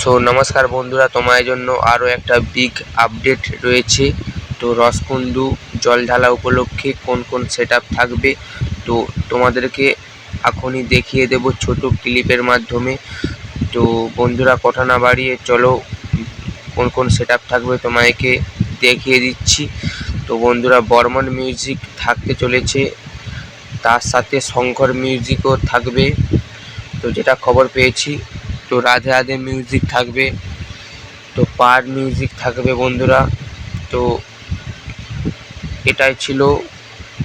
So নমস্কার বন্ধুরা তোমার জন্য আরও একটা বিগ আপডেট রয়েছে। তো রসকুন্ডু জল ঢালা উপলক্ষে কোন কোন সেট থাকবে? তো তোমাদেরকে এখনই দেখিয়ে দেব ছোট ক্লিপের মাধ্যমে। তো বন্ধুরা, কথা না বাড়িয়ে চলো, কোন কোন সেট থাকবে তোমাকে দেখিয়ে দিচ্ছি। তো বন্ধুরা, বর্মন মিউজিক থাকতে চলেছে। তার সাথে শঙ্কর মিউজিকও থাকবে। তো যেটা খবর পেয়েছি তো রাধে রাধে মিউজিক থাকবে, তো পার মিউজিক থাকবে বন্ধুরা। তো এটাই ছিল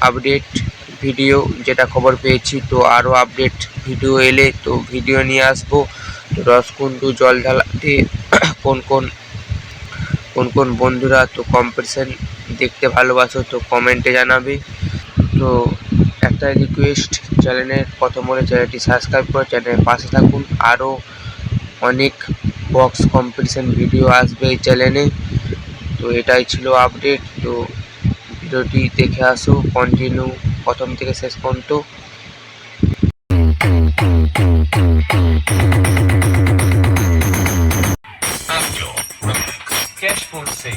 আপডেট ভিডিও যেটা খবর পেয়েছি। তো আরও আপডেট ভিডিও এলে তো ভিডিও নিয়ে আসব। তো রসকুন্ডু জল ঢালাতে কোন কোন কোন কোন বন্ধুরা তো কম্পিটিশান দেখতে ভালোবাসো তো কমেন্টে জানাবে। তো একটা রিকোয়েস্ট চ্যানেলের প্রথম হলে চ্যানেলটি সাবস্ক্রাইব করে চ্যানেলের পাশে থাকুন। আরও অনেক বক্স কম্পিটিশান ভিডিও আসবে এই চ্যানেলে তো এটাই ছিল আপডেট তো ভিডিওটি দেখে আসো কন্টিনিউ প্রথম থেকে শেষ পর্যন্ত। कैश फोन से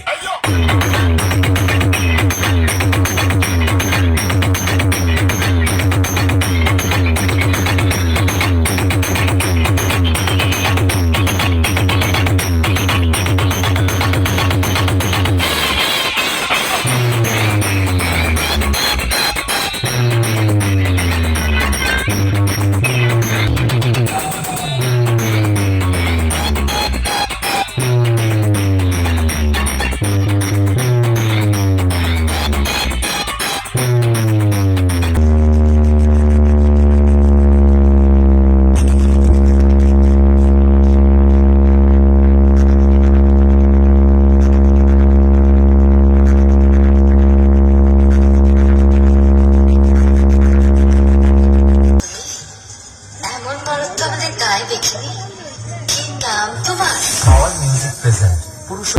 দেখবে এর নাম তোমার অল মিউজিক প্রেজেন্ট পুরুষ